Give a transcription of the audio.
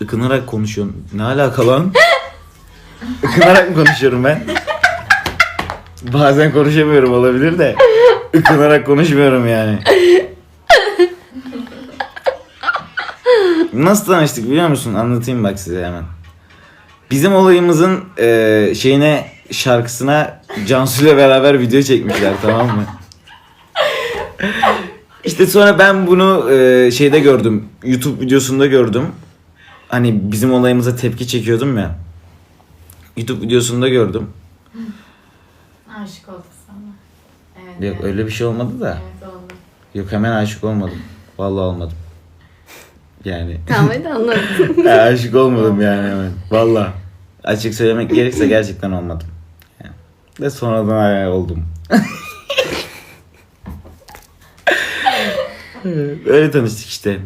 Ikınarak konuşuyorum. Ne alaka lan? Ikınarak mı konuşuyorum ben? Bazen konuşamıyorum olabilir de. Ikınarak konuşmuyorum yani. Nasıl tanıştık biliyor musun? Anlatayım bak size hemen. Bizim olayımızın e, şeyine şarkısına Cansu ile beraber video çekmişler tamam mı? İşte sonra ben bunu e, şeyde gördüm. YouTube videosunda gördüm. Hani bizim olayımıza tepki çekiyordum ya. YouTube videosunda gördüm. Aşık olduk sana. Evet. Yok evet. öyle bir şey olmadı da. Evet oldu. Yok hemen aşık olmadım. Vallahi olmadım. Yani Tamam hadi anlat. aşık olmadım yani hemen. Vallahi. Açık söylemek gerekirse gerçekten olmadım. Yani. Ve sonradan ayağı oldum. Öyle tanıştık işte.